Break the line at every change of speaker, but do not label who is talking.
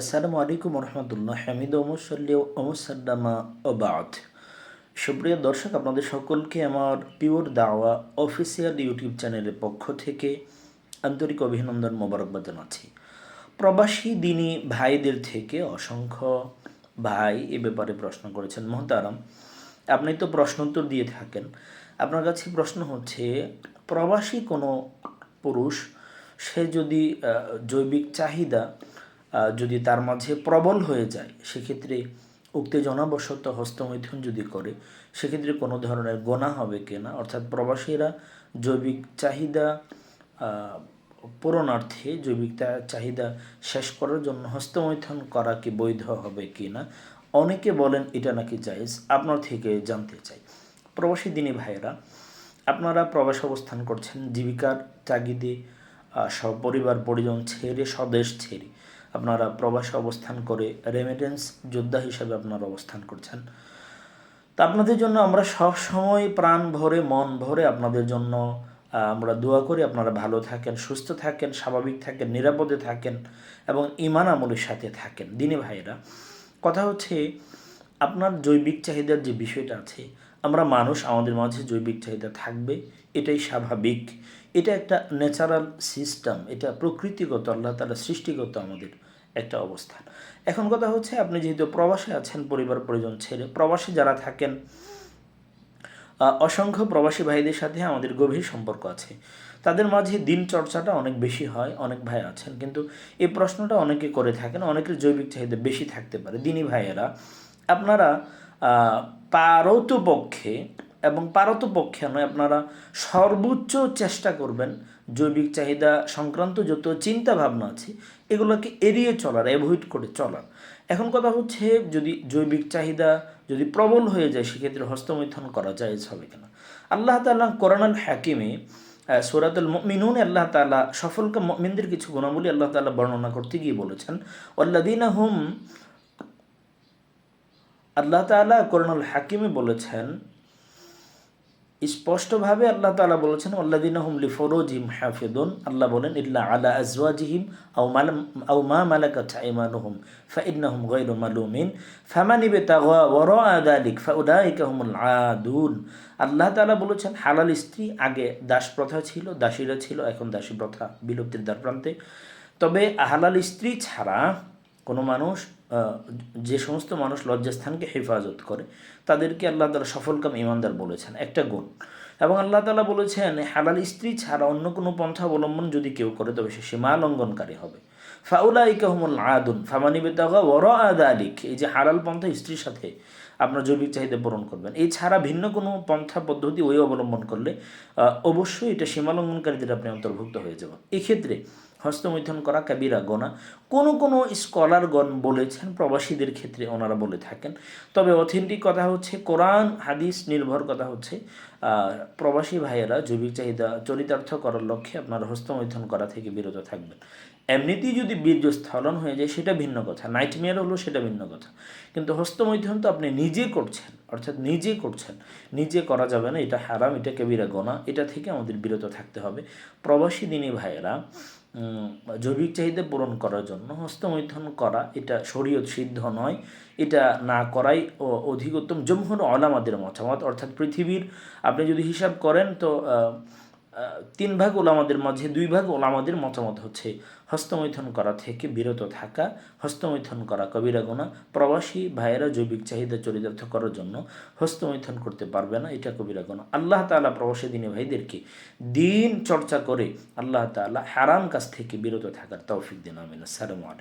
আসসালামু আলাইকুম রহমতুল্লাহ হামিদ ওমসল্লি ওমসাল্লামা ওবাদ সুপ্রিয় দর্শক, আপনাদের সকলকে আমার পিওর দাওয়া অফিসিয়াল ইউটিউব চ্যানেলের পক্ষ থেকে আন্তরিক অভিনন্দন মোবারকবাদ জানাচ্ছি। প্রবাসী দিনী ভাইদের থেকে অসংখ্য ভাই এ ব্যাপারে প্রশ্ন করেছেন। মহতারাম, আপনি তো প্রশ্ন উত্তর দিয়ে থাকেন। আপনার কাছে প্রশ্ন হচ্ছে, প্রবাসী কোনো পুরুষ, সে যদি জৈবিক চাহিদা যদি তার মাঝে প্রবল হয়ে যায়, সেক্ষেত্রে উত্তেজনাবশত হস্তমৈথুন যদি করে, সেক্ষেত্রে কোনো ধরনের গোনা হবে কিনা অর্থাৎ প্রবাসীরা জৈবিক চাহিদা পূরণার্থে জৈবিক চাহিদা শেষ করার জন্য হস্তমৈথুন করা কি বৈধ হবে কি না? অনেকে বলেন এটা নাকি জায়েজ। আপনার থেকে জানতে চাই। প্রবাসী দিনী ভাইয়েরা, আপনারা প্রবাস অবস্থান করছেন, জীবিকার তাগিদে সপরিবার পরিজন ছেড়ে, স্বদেশ ছেড়ে। আপনারা প্রবাসে অবস্থান করে রেমিটেন্স যোদ্ধা হিসাবে আপনারা অবস্থান করছেন। তা আপনাদের জন্য আমরা সব সময় প্রাণ ভরে, মন ভরে আপনাদের জন্য আমরা দোয়া করি আপনারা ভালো থাকেন, সুস্থ থাকেন, স্বাভাবিক থাকেন, নিরাপদে থাকেন এবং ইমান আমলের সাথে থাকেন। দিনে ভাইয়েরা, কথা হচ্ছে আপনার জৈবিক চাহিদার যে বিষয়টা আছে, আমরা মানুষ আমাদের মাঝে জৈবিক চাহিদা থাকবে, এটাই স্বাভাবিক। এটা একটা ন্যাচারাল সিস্টেম এটা প্রকৃতিগত, আল্লাহ তালা সৃষ্টিগত আমাদের একটা অবস্থান। এখন কথা হচ্ছে আপনি যেহেতু প্রবাসে আছেন, পরিবার, পরিজন ছেড়ে প্রবাসে যারা থাকেন অসংখ্য প্রবাসী ভাইদের সাথে আমাদের গভীর সম্পর্ক আছে। তাদের মাঝে দিন চর্চাটা অনেক বেশি হয়, অনেক ভাই আছেন, কিন্তু এই প্রশ্নটা অনেকে করে থাকেন, অনেকের জৈবিক চাহিদা বেশি থাকতে পারে। দিনী ভাইয়েরা, আপনারা পারতপক্ষে এবং পারতপক্ষে নয় আপনারা সর্বোচ্চ চেষ্টা করবেন জৈবিক চাহিদা সংক্রান্ত যত চিন্তা ভাবনা আছে এগুলোকে এড়িয়ে চলার অ্যাভয়েড করে চলার। এখন কথা হচ্ছে যদি জৈবিক চাহিদা যদি প্রবল হয়ে যায় সেক্ষেত্রে হস্তমৈথন করা যায় হবে কিনা? আল্লাহ তাআলা কোরআনুল হাকিমে আহ, মিনুন আল্লাহ তাআলা সফলকা মুমিনদের কিছু গুণাবলী আল্লাহ তাআলা বর্ণনা করতে গিয়ে বলেছেন ওয়াল্লাযীনা হুম আল্লাহ তাআলা কোরআনুল হাকিমে বলেছেন স্পষ্টভাবে আল্লাহ তালা বলেছেন আল্লাদিন হুম লি ফরোজিম হাফিদুন আল্লাহ বলেন, ইল্লা আলা আজওয়াজিহিম আউ মালাম আও মা মালাকাত আইমানুহুম, ফাইন্নাহুম গায়রু মালুমিন, ফামান ইবতাগা ওয়ারা যালিক ফাউলাইকা হুমুল আদুন আল্লাহ তালা বলেছেন, হালাল স্ত্রী আগে দাস প্রথা ছিল, দাসীরা ছিল, এখন দাসী প্রথা বিলুপ্তির দ্বার প্রান্তে তবে হালাল স্ত্রী ছাড়া কোনো মানুষ যে সমস্ত মানুষ লজ্জাস্থানকে হেফাজত করে, তাদেরকে আল্লাহ তালা সফলকাম ইমানদার বলেছেন। একটা গুণ। এবং আল্লাহ তালা বলেছেন, হালাল স্ত্রী ছাড়া অন্য কোনো পন্থা অবলম্বন যদি কেউ করে, তবে সে সীমা লঙ্ঘনকারী হবে। ফাউলা ইকাহমুল আদুন ফামানি বেতাগা ওর আদা আলিক এই যে হালাল পন্থা স্ত্রীর সাথে আপনার জৈবিক চাহিদা পূরণ করবেন। এছাড়া ভিন্ন কোনো পন্থা পদ্ধতি ওই অবলম্বন করলে অবশ্যই এটা সীমালঙ্ঘনকারীদের আপনি অন্তর্ভুক্ত হয়ে যাবেন। এক্ষেত্রে হস্তমৈথুন করা কাবিরা গোনা, কোনো কোনো স্কলারগণ বলেছেন, প্রবাসীদের ক্ষেত্রে ওনারা বলে থাকেন। তবে অথেন্টিক কথা হচ্ছে, কোরআন, হাদিস নির্ভর কথা হচ্ছে প্রবাসী ভাইয়েরা জৈবিক চাহিদা চরিতার্থ করার লক্ষ্যে আপনার হস্তমৈথন করা থেকে বিরত থাকবেন। এমনিতেই যদি বীর্য স্থলন হয়ে যায়, সেটা ভিন্ন কথা। নাইটমেয়ার হলো সেটা ভিন্ন কথা। কিন্তু হস্তমৈথন তো আপনি নিজে করছেন, অর্থাৎ নিজে করছেন। নিজে করা যাবে না, এটা হারাম, এটা কেবিরা গোনা। এটা থেকে আমাদের বিরত থাকতে হবে। প্রবাসী দিনী ভাইয়েরা জৈবিক চাহিদা পূরণ করার জন্য হস্তমৈথন করা, এটা শরীয়ত সিদ্ধ নয়, এটা না করাই অধিকতম জমহুর অলামাদের মতামত। অর্থাৎ পৃথিবীর আপনি যদি হিসাব করেন তো তিন ভাগ ওলামাদের মাঝে, দুই ভাগ ওলামাদের মতামত হচ্ছে হস্তমৈথন করা থেকে বিরত থাকা, হস্তমৈথন করা কবিরা গোনা প্রবাসী ভাইয়েরা জৈবিক চাহিদা চরিতার্থ করার জন্য হস্তমৈথন করতে পারবে না, এটা কবিরা গোনা আল্লাহ তাআলা প্রবাসী দিনী ভাইদেরকে দিন চর্চা করে আল্লাহ তাআলা হারাম কাছ থেকে বিরত থাকার তৌফিক দিন, আমিন। আসসালামু আলাইকুম।